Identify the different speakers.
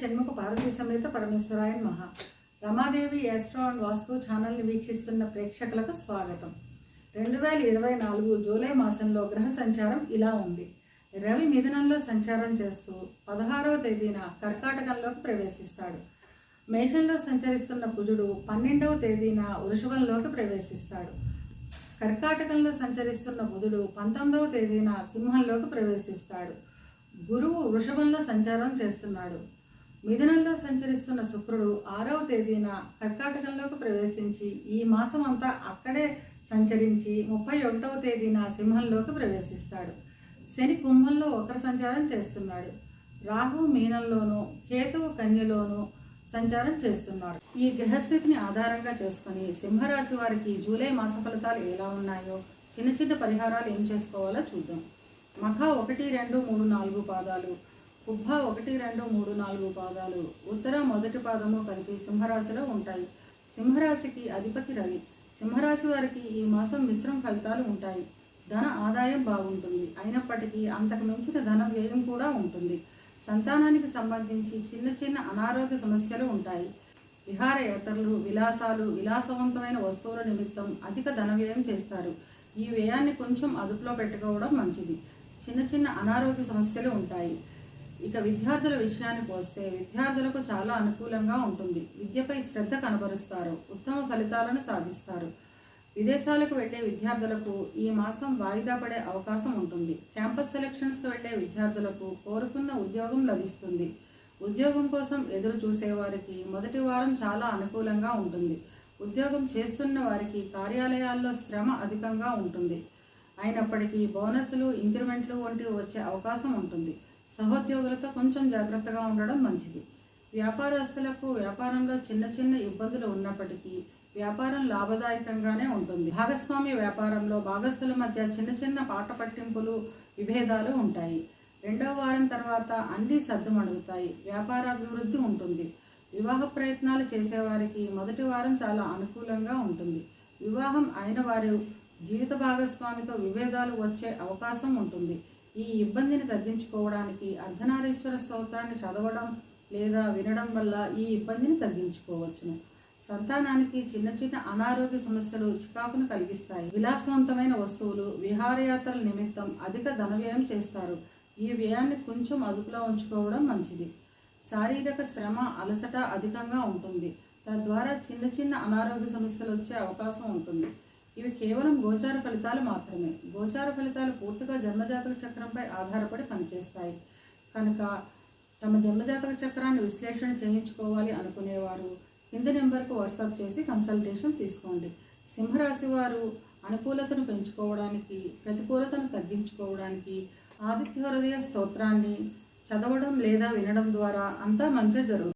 Speaker 1: షణ్ముఖ పార్వతీ సమేత పరమేశ్వరాయన్ మహా Ramadevi astro and వాస్తు ఛానల్ని వీక్షిస్తున్న ప్రేక్షకులకు స్వాగతం. రెండు వేల ఇరవై నాలుగు జూలై మాసంలో గ్రహ సంచారం ఇలా ఉంది. రవి మిథునంలో సంచారం చేస్తూ పదహారవ తేదీన కర్కాటకంలోకి ప్రవేశిస్తాడు. మేషంలో సంచరిస్తున్న కుజుడు పన్నెండవ తేదీన వృషభంలోకి ప్రవేశిస్తాడు. కర్కాటకంలో సంచరిస్తున్న బుధుడు పంతొమ్మిదవ తేదీన సింహంలోకి ప్రవేశిస్తాడు. గురువు వృషభంలో సంచారం చేస్తున్నాడు. మిథునంలో సంచరిస్తున్న శుక్రుడు ఆరవ తేదీన కర్కాటకంలోకి ప్రవేశించి ఈ మాసం అంతా అక్కడే సంచరించి ముప్పై ఒకటవ తేదీన సింహంలోకి ప్రవేశిస్తాడు. శని కుంభంలో ఒకరు సంచారం చేస్తున్నాడు. రాహు మీనంలోనూ కేతువు కన్యలోనూ సంచారం చేస్తున్నారు. ఈ గ్రహస్థితిని ఆధారంగా చేసుకుని సింహరాశి వారికి జూలై మాస ఫలితాలు ఎలా ఉన్నాయో చిన్న చిన్న పరిహారాలు ఏం చేసుకోవాలో చూద్దాం. మఖ ఒకటి రెండు మూడు నాలుగు పాదాలు ఉబ్బ ఒకటి రెండు మూడు నాలుగు పాదాలు. ఉత్తర మొదటి పాదము కలిపి సింహరాశిలో ఉంటాయి. సింహరాశికి అధిపతి రవి. సింహరాశి వారికి ఈ మాసం మిశ్రమ ఫలితాలు ఉంటాయి. ధన ఆదాయం బాగుంటుంది. అయినప్పటికీ అంతకు మించిన ధన వ్యయం కూడా ఉంటుంది. సంతానానికి సంబంధించి చిన్న చిన్న అనారోగ్య సమస్యలు ఉంటాయి. విహారయాత్రలు విలాసాలు విలాసవంతమైన వస్తువుల నిమిత్తం అధిక ధన వ్యయం చేస్తారు. ఈ వ్యయాన్ని కొంచెం అదుపులో పెట్టుకోవడం మంచిది. చిన్న చిన్న అనారోగ్య సమస్యలు ఉంటాయి. ఇక విద్యార్థుల విషయానికి వస్తే విద్యార్థులకు చాలా అనుకూలంగా ఉంటుంది. విద్యపై శ్రద్ధ కనబరుస్తారు. ఉత్తమ ఫలితాలను సాధిస్తారు. విదేశాలకు వెళ్ళే విద్యార్థులకు ఈ మాసం వాయిదా పడే అవకాశం ఉంటుంది. క్యాంపస్ సెలక్షన్స్కి వెళ్ళే విద్యార్థులకు కోరుకున్న ఉద్యోగం లభిస్తుంది. ఉద్యోగం కోసం ఎదురు చూసేవారికి మొదటి వారం చాలా అనుకూలంగా ఉంటుంది. ఉద్యోగం చేస్తున్న వారికి కార్యాలయాల్లో శ్రమ అధికంగా ఉంటుంది. అయినప్పటికీ బోనస్లు ఇంక్రిమెంట్లు వంటివి వచ్చే అవకాశం ఉంటుంది. సహోద్యోగులతో కొంచెం జాగ్రత్తగా ఉండడం మంచిది. వ్యాపారస్తులకు వ్యాపారంలో చిన్న చిన్న ఇబ్బందులు ఉన్నప్పటికీ వ్యాపారం లాభదాయకంగానే ఉంటుంది. భాగస్వామ్య వ్యాపారంలో భాగస్థుల మధ్య చిన్న చిన్న పాట పట్టింపులు విభేదాలు ఉంటాయి. రెండవ వారం తర్వాత అన్నీ సర్దుమణుగుతాయి వ్యాపారాభివృద్ధి ఉంటుంది. వివాహ ప్రయత్నాలు చేసేవారికి మొదటి వారం చాలా అనుకూలంగా ఉంటుంది. వివాహం అయిన వారు జీవిత భాగస్వామితో విభేదాలు వచ్చే అవకాశం ఉంటుంది. ఈ ఇబ్బందిని తగ్గించుకోవడానికి అర్ధనారీశ్వర స్తోత్రాన్ని చదవడం లేదా వినడం వల్ల ఈ ఇబ్బందిని తగ్గించుకోవచ్చును. సంతానానికి చిన్న చిన్న అనారోగ్య సమస్యలు చికాకును కలిగిస్తాయి. విలాసవంతమైన వస్తువులు విహారయాత్రల నిమిత్తం అధిక ధన వ్యయం చేస్తారు. ఈ వ్యయాన్ని కొంచెం అదుపులో ఉంచుకోవడం మంచిది. శారీరక శ్రమ అలసట అధికంగా ఉంటుంది. తద్వారా చిన్న చిన్న అనారోగ్య సమస్యలు వచ్చే అవకాశం ఉంటుంది. ఇవి కేవలం గోచార ఫలితాలు మాత్రమే. గోచార ఫలితాలు పూర్తిగా జన్మజాతక చక్రంపై ఆధారపడి పనిచేస్తాయి. కనుక తమ జన్మజాతక చక్రాన్ని విశ్లేషణ చేయించుకోవాలి అనుకునేవారు కింద నెంబర్కు వాట్సాప్ చేసి కన్సల్టేషన్ తీసుకోండి. సింహరాశి వారు అనుకూలతను పెంచుకోవడానికి ప్రతికూలతను తగ్గించుకోవడానికి ఆదిత్య హృదయ స్తోత్రాన్ని చదవడం లేదా వినడం ద్వారా అంతా మంచి జరుగుతుంది.